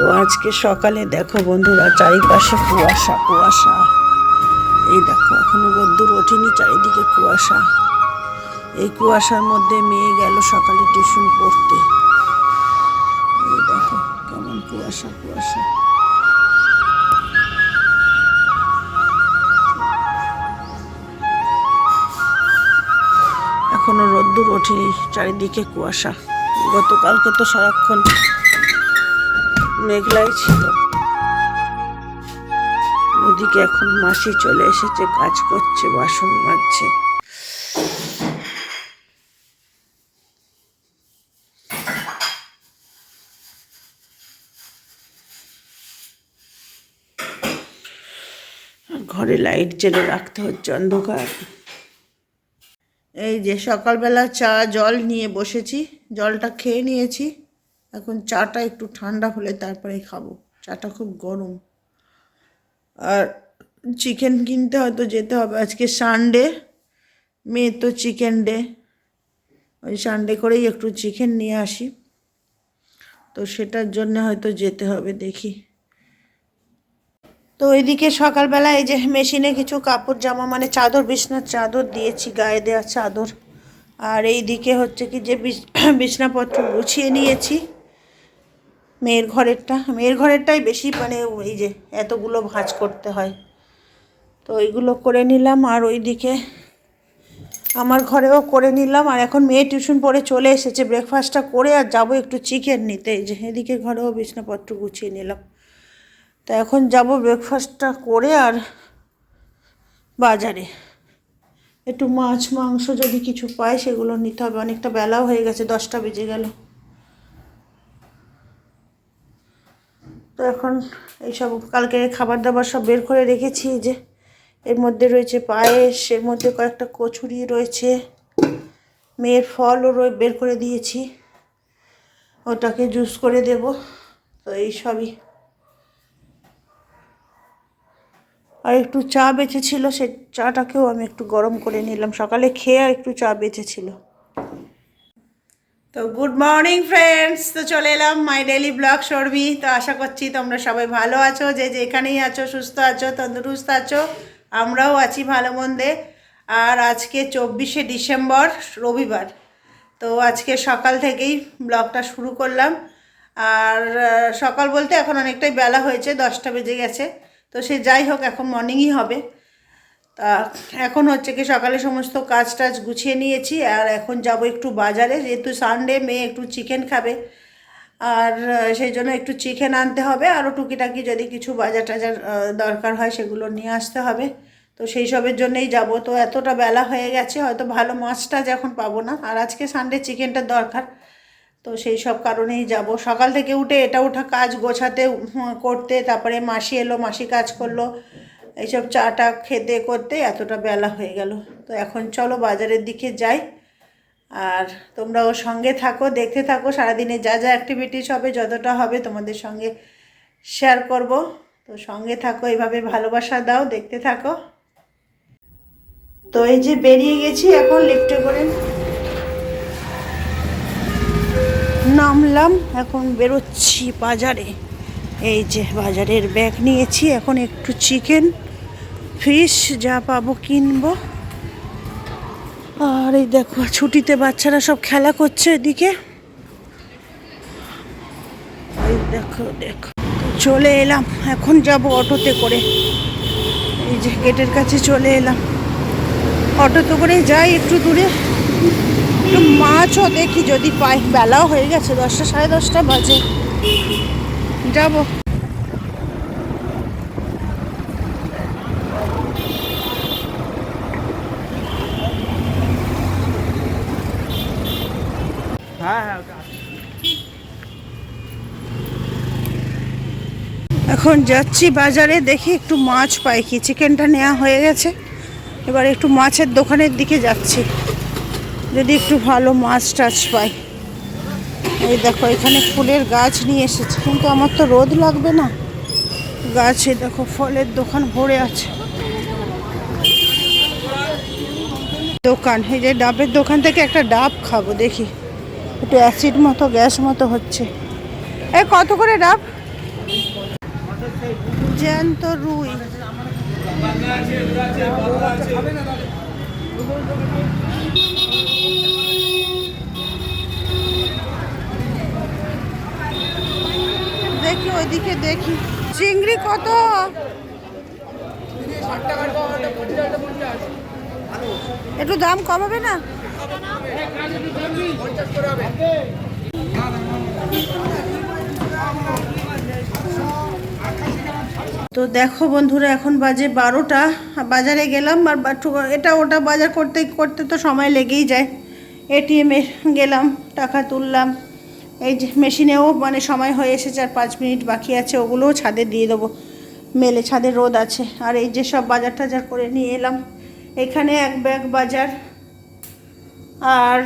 তো আজকে সকালে দেখো বন্ধুরা চারিপাশে কুয়াশা কুয়াশা। এই দেখো, এখনও রোদ্দুর ওঠেনি চারিদিকে কুয়াশা। এই কুয়াশার মধ্যে মেয়ে গেল সকালে টিউশন পড়তে। এই দেখো, কেমন কুয়াশা কুয়াশা। এখনও রোদ্দুর ওঠেনি চারিদিকে কুয়াশা। গতকালকে তো সারাক্ষণ মেঘলাই ছিল। ওদিকে এখন মাসি চলে এসেছে, কাজ করছে, বাসন মাজছে। ঘরে লাইট জেলে রাখতে হচ্ছে অন্ধকার। এই যে সকালবেলা চা, জল নিয়ে বসেছি, জলটা খেয়ে নিয়েছি। এখন চাটা একটু ঠান্ডা হলে তারপরে খাব। চাটা খুব গরম। আর চিকেন কিনতে হয়তো যেতে হবে। আজকে সানডে মেয়ে তো চিকেন ডে ওই সানডে করেই একটু চিকেন নিয়ে আসি। তো সেটার জন্য হয়তো যেতে হবে, দেখি। তো ওইদিকে সকালবেলা এই যে মেশিনে কিছু কাপড় জামা মানে চাদর, বিছনার চাদর দিয়েছি, গায়ে দেওয়া চাদর। আর এই দিকে হচ্ছে কি যে বিছ- বিছনাপত্র গুছিয়ে নিয়েছি। মেয়ের ঘরেরটা, মেয়ের ঘরেরটাই বেশি মানে এই যে এতগুলো ভাঁজ করতে হয়। তো ওইগুলো করে নিলাম আর ওইদিকে আমার ঘরেও করে নিলাম। আর এখন মেয়ে টিউশন পড়ে চলে এসেছে, ব্রেকফাস্টটা করে আর যাব একটু চিকেন নিতে। যে এদিকে ঘরেও বিছনাপত্র গুছিয়ে নিলাম। তা এখন যাব ব্রেকফাস্টটা করে আর বাজারে। একটু মাছ, মাংস যদি কিছু পাই সেগুলো নিতে হবে। অনেকটা বেলাও হয়ে গেছে, দশটা বেজে গেল। তো এখন এইসব কালকে খাবার দাবার সব বের করে রেখেছি যে এর মধ্যে রয়েছে পায়েস, এর মধ্যে কয়েকটা কচুরি রয়েছে, মেয়ের ফলও রয়ে, বের করে দিয়েছি। ওটাকে জুস করে দেব, তো এই সবই। আর একটু চা বেঁচেছিল, সে চাটাকেও আমি একটু গরম করে নিলাম। সকালে খেয়ে একটু চা বেঁচেছিল। তো গুড মর্নিং ফ্রেন্ডস তো চলে এলাম মাই ডেলি ব্লগ সরবি তো আশা করছি তোমরা সবাই ভালো আছো, যে যেখানেই আছো, সুস্থ আছো, তন্দুরুস্ত আছো, আমরাও আছি ভালো মন্দে। আর আজকে চব্বিশে ডিসেম্বর, রবিবার। তো আজকে সকাল থেকেই ব্লগটা শুরু করলাম। আর সকাল বলতে এখন অনেকটাই বেলা হয়েছে, দশটা বেজে গেছে। তো সে যাই হোক, এখন মর্নিংই হবে। তা এখন হচ্ছে কি সকালে সমস্ত কাজ টাজ গুছিয়ে নিয়েছি, আর এখন যাব একটু বাজারে। যেহেতু সানডে মেয়ে একটু চিকেন খাবে, আর সেই জন্য একটু চিকেন আনতে হবে আরও টুকিটাকি যদি কিছু বাজার টাজার দরকার হয় সেগুলো নিয়ে আসতে হবে। তো সেই সবের জন্যই যাব। তো এতটা বেলা হয়ে গেছে, হয়তো ভালো মাছটা এখন পাবো না, আর আজকে সানডে চিকেনটা দরকার। তো সেই সব কারণেই যাব। সকাল থেকে উঠে এটা ওঠা কাজ গোছাতে করতে, তারপরে মাসি এলো, মাসি কাজ করল এইসব চাটা খেতে করতে এতটা বেলা হয়ে গেল। তো এখন চলো বাজারের দিকে যাই। আর তোমরাও সঙ্গে থাকো, দেখতে থাকো। সারাদিনে যা যা অ্যাক্টিভিটিস হবে, যতটা হবে তোমাদের সঙ্গে শেয়ার করব। তো সঙ্গে থাকো, এইভাবে ভালোবাসা দাও, দেখতে থাকো। তো এই যে বেরিয়ে গেছি এখন লিফটে করে। নামলাম, এখন বেরোচ্ছি বাজারে। এই যে বাজারের ব্যাগ নিয়েছি, এখন একটু চিকেন ফিশ যা পাবো কিনবো। আর এই দেখো ছুটিতে বাচ্চারা সব খেলা করছে এদিকে। দেখো দেখো। চলে এলাম, এখন যাব অটোতে করে। এই যে গেটের কাছে চলে এলাম। অটোতে করে যাই একটু দূরে। একটু মাছও দেখি, যদি পাই। বেলাও হয়ে গেছে, দশটা, সাড়ে দশটা বাজে। যাব। এখন যাচ্ছি বাজারে, দেখি একটু মাছ পাই কি। চিকেনটা নেওয়া হয়ে গেছে। এবার একটু মাছের দোকানের দিকে যাচ্ছি। যদি একটু ভালো মাছ টাছ পাই। এই দেখো, এখানে ফুলের গাছ নিয়ে এসেছে। কিন্তু আমার তো রোদ লাগবে না। গাছে দেখো, ফলের দোকান ভরে আছে। দোকান, এই যে ডাবের দোকান থেকে একটা ডাব খাব, দেখি। একটু অ্যাসিড মতো গ্যাস মতো হচ্ছে। এ কত করে ডাব? জ্যান্ত রুই। দেখি, ওইদিকে দেখি। চিংড়ি কত? একটু দাম কমাবে না? তো দেখো বন্ধুরা, এখন বাজে বারোটা। বাজারে গেলাম আর এটা ওটা বাজার করতে করতে তো সময় লেগেই যায়। এটিএমে গেলাম, টাকা তুললাম। এই যে মেশিনেও মানে সময় হয়ে এসেছে আর পাঁচ মিনিট বাকি আছে, ওগুলোও ছাদে দিয়ে দেবো। মেলে ছাদে রোদ আছে। আর এই যে সব বাজার টাজার করে নিয়ে এলাম। এখানে এক ব্যাগ বাজার। আর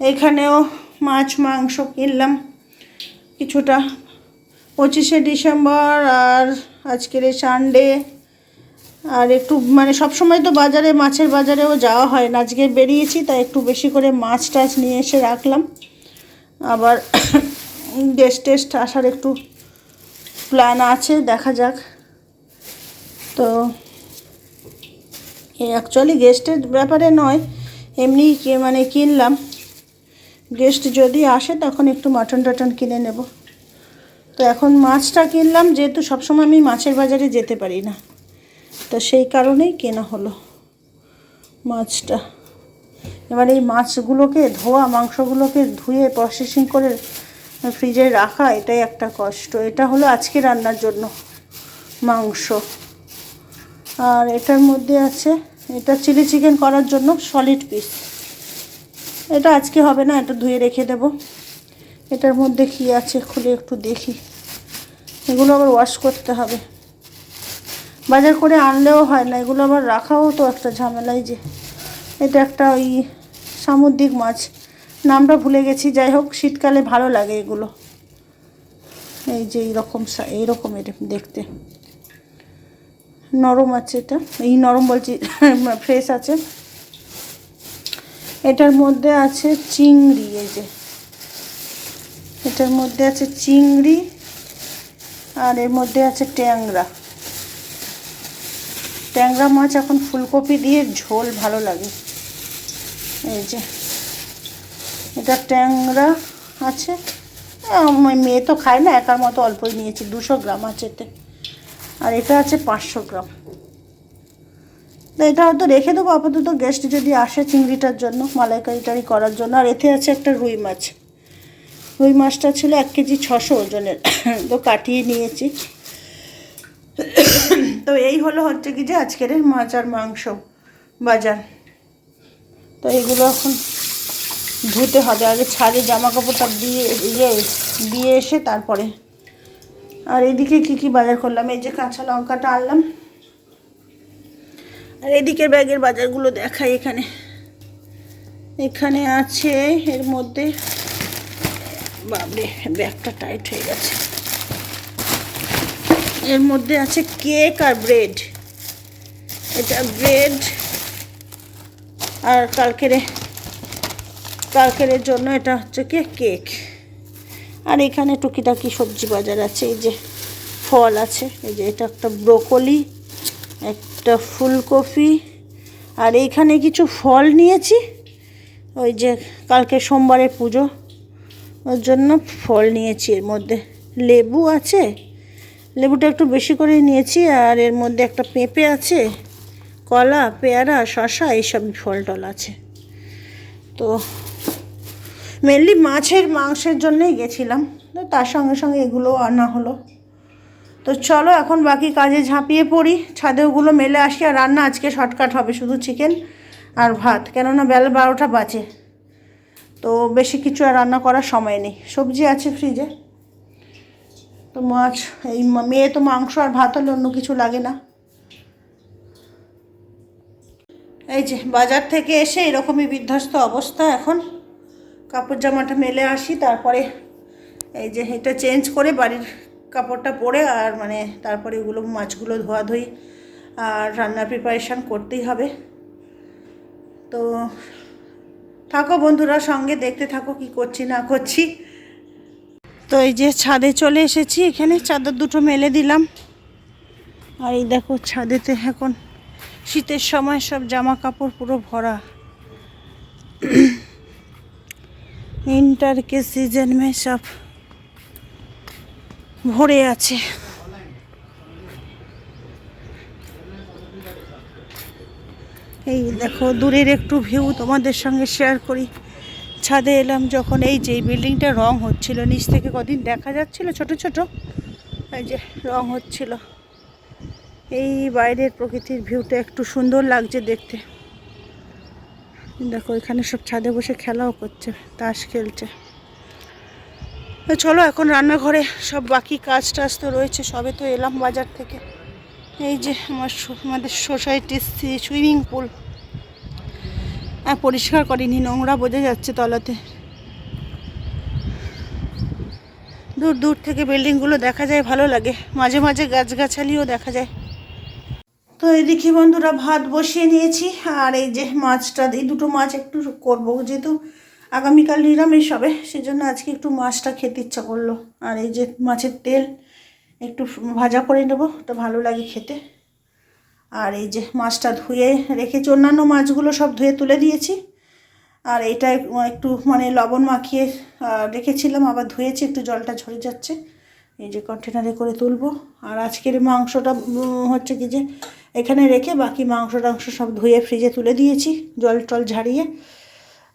এখানেও মাছ, মাংস কিনলাম। কিছুটা পঁচিশে ডিসেম্বর আর আজকের এই সানডে আর একটু মানে সব সময় তো বাজারে, মাছের বাজারেও যাওয়া হয় না। আজকে বেরিয়েছি, তাই একটু বেশি করে মাছ টাছ নিয়ে এসে রাখলাম। আবার গেস্ট টেস্ট আসার একটু প্ল্যান আছে, দেখা যাক। তো অ্যাকচুয়ালি গেস্টের ব্যাপারে নয় এমনি মানে কিনলাম। গেস্ট যদি আসে তখন একটু মাটন টাটন কিনে নেব। তো এখন মাছটা কিনলাম, যেহেতু সবসময় আমি মাছের বাজারে যেতে পারি না। তো সেই কারণেই কেনা হলো মাছটা। এবার এই মাছগুলোকে ধোয়া, মাংসগুলোকে ধুয়ে প্রসেসিং করে ফ্রিজে রাখা, এটাই একটা কষ্ট। এটা হলো আজকে রান্নার জন্য মাংস। আর এটার মধ্যে আছে এটা চিলি চিকেন করার জন্য সলিড পিস এটা আজকে হবে না, এটা ধুয়ে রেখে দেব। এটার মধ্যে কী আছে খুলে একটু দেখি। এগুলো আবার ওয়াশ করতে হবে। বাজার করে আনলেও হয় না, এগুলো আবার রাখাও তো একটা ঝামেলাই যে। এটা একটা ওই সামুদ্রিক মাছ। নামটা ভুলে গেছি, যাই হোক, শীতকালে ভালো লাগে এগুলো। এই যে এইরকম এইরকমের দেখতে। নরম আছে এটা। এই নরম বলছি ফ্রেশ আছে। এটার মধ্যে আছে চিংড়ি, এই যে। এটার মধ্যে আছে চিংড়ি আর এর মধ্যে আছে ট্যাংরা। ট্যাংরা মাছ এখন ফুলকপি দিয়ে ঝোল ভালো লাগে। এই যে, এটা ট্যাংরা আছে। মেয়ে তো খায় না, একার মতো অল্পই নিয়েছি, দুশো গ্রাম আছে এতে। আর এটা আছে পাঁচশো গ্রাম। তো এটা হয়তো রেখে দেবো আপাতত গেস্ট যদি আসে চিংড়িটার জন্য, মালাইকারিটারি করার জন্য। আর এতে আছে একটা রুই মাছ। রুই মাছটা ছিল এক কেজি ছশো ওজনের। তো কাটিয়ে নিয়েছি। তো এই হলো হচ্ছে কি যে আজকের মাছ আর মাংস বাজার। তো এগুলো এখন ধুতে হবে। আগে ছাদে জামা কাপড়টা দিয়ে ইয়ে দিয়ে এসে তারপরে আর এদিকে কি কি বাজার করলাম? এই যে কাঁচা লঙ্কাটা আনলাম। আর এদিকের ব্যাগের বাজারগুলো দেখাই এখানে। এখানে আছে, এর মধ্যে বাবরে, ব্যাগটা টাইট হয়ে গেছে। এর মধ্যে আছে কেক আর ব্রেড এটা ব্রেড আর কালকেরে, কালকেরের জন্য এটা হচ্ছে কি কেক আর এখানে টুকিটাকি সবজি বাজার আছে, এই যে ফল আছে, এই যে এটা একটা ব্রোকলি, একটা ফুলকপি, আর এইখানে কিছু ফল নিয়েছি, ওই যে কালকে সোমবারে পুজো, ওর জন্য ফল নিয়েছি এর মধ্যে। লেবু আছে, লেবুটা একটু বেশি করে নিয়েছি, আর এর মধ্যে একটা পেঁপে আছে, কলা, পেয়ারা শশা এইসব ফল টল আছে। তো মেনলি মাছের, মাংসের জন্যই গেছিলাম। তো তার সঙ্গে সঙ্গে এগুলোও আনা হলো। তো চলো এখন বাকি কাজে ঝাঁপিয়ে পড়ি। ছাদে ওগুলো মেলে আসি আর রান্না আজকে শর্টকাট হবে, শুধু চিকেন আর ভাত। কেননা বেলা বারোটা বাজে। তো বেশি কিছু আর রান্না করার সময় নেই। সবজি আছে ফ্রিজে তো মাছ, এই মেয়ে তো মাংস আর ভাত হলে অন্য কিছু লাগে না। এই যে, বাজার থেকে এসে এরকমই বিধ্বস্ত অবস্থা এখন। কাপড় জামাটা মেলে আসি, তারপরে এই যে এটা চেঞ্জ করে বাড়ির কাপড়টা পরে আর মানে তারপরে এগুলো মাছগুলো ধোয়াধুয়ি আর রান্নার প্রিপারেশান করতেই হবে। তো থাকো বন্ধুরা, সঙ্গে দেখতে থাকো কি করছি না করছি। তো এই যে ছাদে চলে এসেছি, এখানে চাদর দুটো মেলে দিলাম। আর এই দেখো ছাদেতে এখন শীতের সময় সব জামা কাপড় পুরো ভরা। इंटर के सीजन में सब ভরে আছে এই দেখো দূরের একটু ভিউ তোমাদের সঙ্গে শেয়ার করি ছাদে এলাম যখন এই যে এই বিল্ডিংটা রং হচ্ছিল নিচ থেকে কদিন দেখা যাচ্ছিল ছোট ছোট এই যে রং হচ্ছিল এই বাইরের প্রকৃতির ভিউটা একটু সুন্দর লাগছে দেখতে দেখো, এখানে সব ছাদে বসে খেলাও করছে, তাস খেলছে। চলো, এখন রান্নাঘরে সব বাকি কাজ টাজ তো রয়েছে, সবে তো এলাম বাজার থেকে। এই যে আমার আমাদের সোসাইটির সুইমিং পুল। হ্যাঁ পরিষ্কার করিনি, নোংরা বোঝা যাচ্ছে তলাতে। দূর দূর থেকে বিল্ডিংগুলো দেখা যায়, ভালো লাগে। মাঝে মাঝে গাছগাছালিও দেখা যায়। তো এদিকে বন্ধুরা, ভাত বসিয়ে নিয়েছি। আর এই যে মাছটা, এই দুটো মাছ একটু করব, যেহেতু আগামীকাল নিরামিষ হবে, সেজন্য আজকে একটু মাছটা খেতে ইচ্ছা করল। আর এই যে মাছের তেল একটু ভাজা করে নেব ওটা ভালো লাগে খেতে। আর এই যে মাছটা ধুয়ে রেখেছি, অন্যান্য মাছগুলো সব ধুয়ে তুলে দিয়েছি। আর এটা একটু মানে লবণ মাখিয়ে রেখেছিলাম, আবার ধুয়েছি, একটু জলটা ঝরে যাচ্ছে। এই যে কন্টেনারে করে তুলবো। আর আজকের মাংসটা হচ্ছে কি যে এখানে রেখে বাকি মাংস টাংস সব ধুয়ে ফ্রিজে তুলে দিয়েছি, জল টল ঝাড়িয়ে।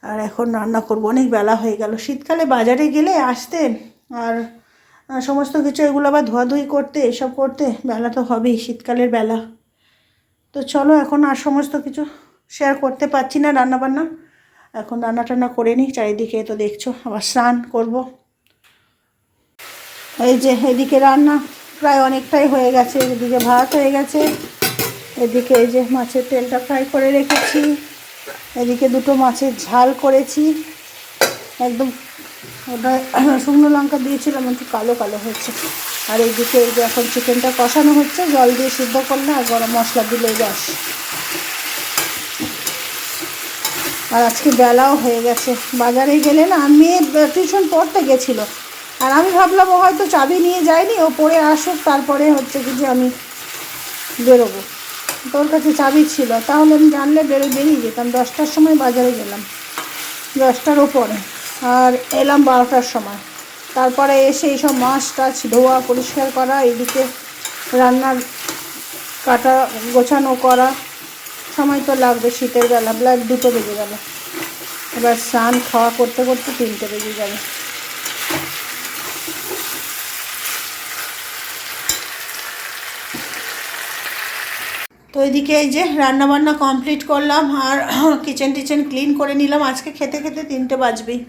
আর এখন রান্না করব, অনেক বেলা হয়ে গেল। শীতকালে বাজারে গেলে আসতে আর সমস্ত কিছু এগুলো আবার ধোয়াধুয়ি করতে, এসব করতে বেলা তো হবেই, শীতকালের বেলা। তো চলো এখন আর সমস্ত কিছু শেয়ার করতে পারছি না রান্নাবান্না। এখন রান্না টান্না করে নিই, চারিদিকে তো দেখছ, আবার স্নান করব। এই যে এদিকে রান্না প্রায় অনেকটাই হয়ে গেছে, এদিকে ভাত হয়ে গেছে। এদিকে এই যে মাছের তেলটা ফ্রাই করে রেখেছি। এদিকে দুটো মাছের ঝাল করেছি। একদম ওটা শুকনো লঙ্কা দিয়েছিলাম, একটু কালো কালো হয়েছে। আর এইদিকে এই যে এখন চিকেনটা কষানো হচ্ছে, জল দিয়ে সিদ্ধ করলে আর গরম মশলা দিলেই ব্যাস। আর আজকে বেলাও হয়ে গেছে। বাজারে গেলে না, মেয়ে টিউশন পড়তে গেছিল। আর আমি ভাবলাম ও হয়তো চাবি নিয়ে যায়নি, ও পরে আসুক, তারপরে হচ্ছে কি যে আমি বেরোবো। তোর কাছে চাবি ছিল, তাহলে আমি জানলে বেরো বেরিয়ে যেতাম। দশটার সময় বাজারে গেলাম, দশটার ওপরে আর এলাম বারোটার সময়। তারপরে এসে এইসব মাছ টাছ, ধোয়া, পরিষ্কার করা এদিকে রান্নার কাটা, গোছানো করা। সময় তো লাগবে, শীতের বেলা, ব্লাড দুটো বেজে গেল। এবার স্নান খাওয়া করতে করতে তিনটে বেজে যাবে। এদিকে এই যে রান্না বান্না কমপ্লিট করলাম আর কিচেন টিচেন ক্লিন করে নিলাম। আজকে খেতে খেতে তিনটে বাজবেই।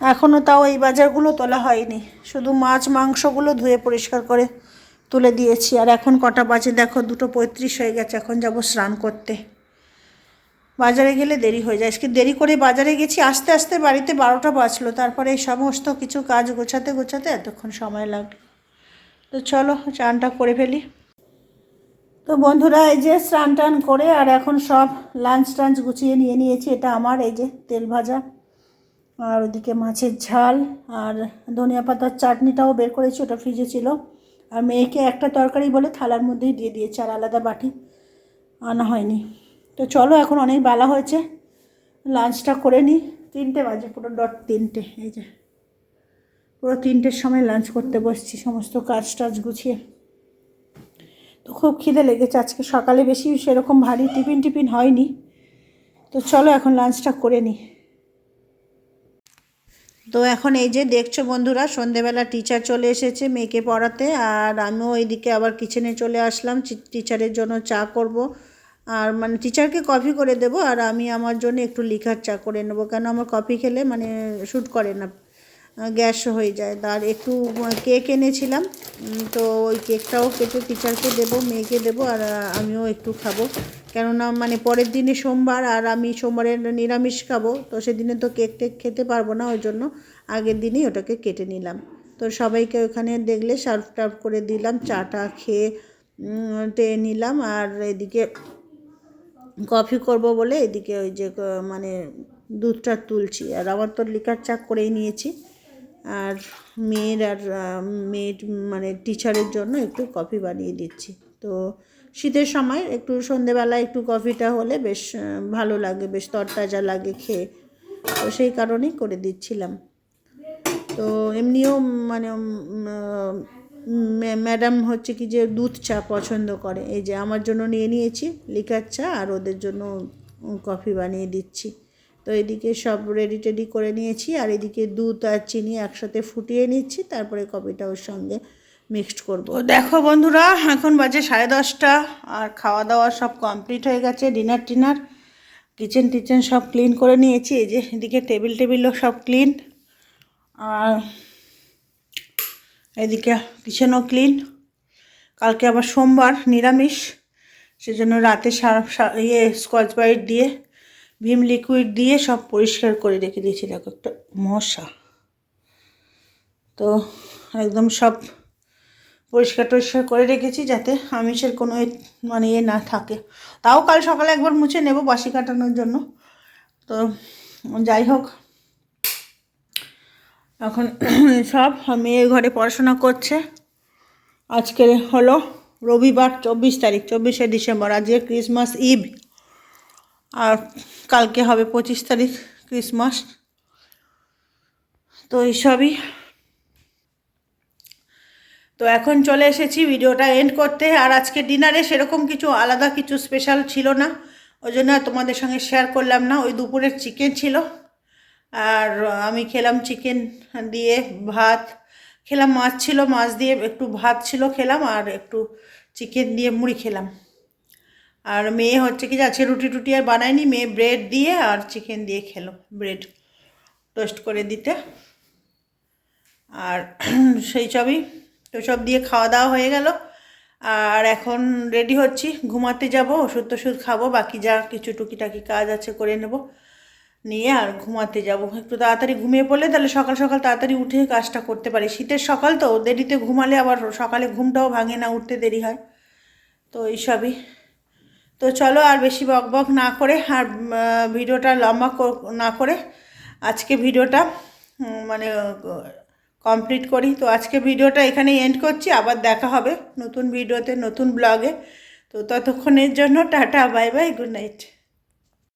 এখনও তাও এই বাজারগুলো তোলা হয়নি। শুধু মাছ, মাংসগুলো ধুয়ে পরিষ্কার করে তুলে দিয়েছি। আর এখন কটা বাজে? দেখো, দুটো পঁয়ত্রিশ হয়ে গেছে। এখন যাব স্নান করতে। বাজারে গেলে দেরি হয়ে যায়। আজকে দেরি করে বাজারে গেছি। আস্তে আস্তে বাড়িতে বারোটা বাজলো। তারপরে এই সমস্ত কিছু কাজ গোছাতে গোছাতে এতক্ষণ সময় লাগল। তো চলো, চানটা করে ফেলি। তো বন্ধুরা, এই যে স্নান টান করে আর এখন সব লাঞ্চ টাঞ্চ গুছিয়ে নিয়ে নিয়েছি। এটা আমার, এই যে তেল ভাজা। আর ওদিকে মাছের ঝাল আর ধনিয়া পাতার চাটনিটাও বের করেছি, ওটা ফ্রিজে ছিল। আর মেয়েকে একটা তরকারি বলে থালার মধ্যেই দিয়ে দিয়েছে, আর আলাদা বাটি আনা হয়নি। তো চলো, এখন অনেক বেলা হয়েছে। লাঞ্চটা করে নিই। তিনটে বাজে, পুরো ডট তিনটে, এই যে। পুরো তিনটের সময় লাঞ্চ করতে বসছি, সমস্ত কাজ টাজ গুছিয়ে। তো খুব খিদে লেগেছে। আজকে সকালে বেশি সেরকম ভারী টিফিন টিফিন হয়নি। তো চলো এখন লাঞ্চটা করে নিই তো এখন এই যে দেখছ বন্ধুরা, সন্ধেবেলা টিচার চলে এসেছে মেয়েকে পড়াতে, আর আমিও এইদিকে আবার কিচেনে চলে আসলাম টিচারের জন্য চা করব। আর মানে টিচারকে কফি করে দেব, আর আমি আমার জন্য একটু লিকার চা করে নেব, কেন আমার কফি খেলে মানে শ্যুট করে না। গ্যাস হয়ে যায়। আর একটু কেক এনেছিলাম। তো ওই কেকটাও কেটে টিচারকে দেবো, মেয়েকে দেবো, আর আমিও একটু খাব। কেননা মানে পরের দিনে সোমবার, আর আমি সোমবারে নিরামিষ খাব। তো সেদিনে তো কেক টেক খেতে পারব না, ওই জন্য আগের দিনই ওটাকে কেটে নিলাম। তো সবাইকে ওখানে দেখলে সার্ভ টার্ভ করে দিলাম, চাটা খেয়ে তে নিলাম। আর এদিকে কফি করব বলে এদিকে ওই যে মানে দুধটা তুলছি। আর আমার তো লিকার চা করেই নিয়েছি। আর মেয়ের আর মেয়ের মানে টিচারের জন্য একটু কফি বানিয়ে দিচ্ছি। তো শীতের সময় একটু সন্ধেবেলা একটু কফিটা হলে বেশ ভালো লাগে, বেশ তরতাজা লাগে খেয়ে। তো সেই কারণেই করে দিচ্ছিলাম। তো এমনিও মানে ম্যাডাম হচ্ছে কি যে দুধ চা পছন্দ করে। এই যে আমার জন্য নিয়ে নিয়েছি, লিকার চা আর ওদের জন্য কফি বানিয়ে দিচ্ছি। তো এদিকে সব রেডি টেডি করে নিয়েছি আর এদিকে দুধ আর চিনি একসাথে ফুটিয়ে নিচ্ছি, তারপরে কফিটা ওর সঙ্গে মিক্সড করব। দেখো বন্ধুরা, এখন বাজে সাড়ে দশটা আর খাওয়া দাওয়া সব কমপ্লিট হয়ে গেছে ডিনার টিনার। কিচেন টিচেন সব ক্লিন করে নিয়েছি, এই যে এদিকে টেবিল টেবিলও সব ক্লিন আর এদিকে কিচেনও ক্লিন কালকে আবার সোমবার নিরামিষ, সেজন্য রাতে সারা ইয়ে স্কচ ব্রাইট দিয়ে ভিম লিকুইড দিয়ে সব পরিষ্কার করে রেখে দিয়েছি। দেখো একটা মশা। তো একদম সব পরিষ্কার টরিষ্কার করে রেখেছি যাতে আমিষের কোনো মানে ইয়ে না থাকে। তাও কাল সকালে একবার মুছে নেব বাসি কাটানোর জন্য। তো যাই হোক। এখন সব মেয়ে ঘরে পড়াশোনা করছে। আজকে হলো রবিবার, চব্বিশ তারিখ, চব্বিশে ডিসেম্বর। আজকে ক্রিসমাস ইভ আর কালকে হবে পঁচিশ তারিখ ক্রিসমাস। তো এইসবই তো এখন চলে এসেছি ভিডিওটা এন্ড করতে। আর আজকে ডিনারে সেরকম কিছু আলাদা কিছু স্পেশাল ছিল না। ওই জন্য তোমাদের সঙ্গে শেয়ার করলাম না। ওই দুপুরের চিকেন ছিল। আর আমি খেলাম চিকেন দিয়ে ভাত। খেলাম মাছ ছিল, মাছ দিয়ে একটু ভাত ছিল খেলাম। আর একটু চিকেন দিয়ে মুড়ি খেলাম। আর মেয়ে হচ্ছে কি যাচ্ছে রুটি টুটি আর বানায়নি, মেয়ে ব্রেড দিয়ে আর চিকেন দিয়ে খেলো ব্রেড টোস্ট করে দিতে। আর সেই সবই, তো সব দিয়ে খাওয়া দাওয়া হয়ে গেল। আর এখন রেডি হচ্ছি, ঘুমাতে যাব, ওষুধ টষুধ খাব, বাকি যা কিছু টুকিটাকি কাজ আছে করে নেব। নিয়ে আর ঘুমাতে যাব, একটু তাড়াতাড়ি ঘুমিয়ে পড়লে তাহলে সকাল সকাল তাড়াতাড়ি উঠে কাজটা করতে পারি। শীতের সকাল তো, দেরিতে ঘুমালে আবার সকালে ঘুমটাও ভাঙে না, উঠতে দেরি হয়। তো এইসবই তো চলো আর বেশি বক বক না করে আর ভিডিওটা লম্বা না করে আজকে ভিডিওটা মানে কমপ্লিট করি। তো আজকে ভিডিওটা এখানে এন্ড করছি। আবার দেখা হবে নতুন ভিডিওতে, নতুন ব্লগে তো ততক্ষণের জন্য tata bye bye good night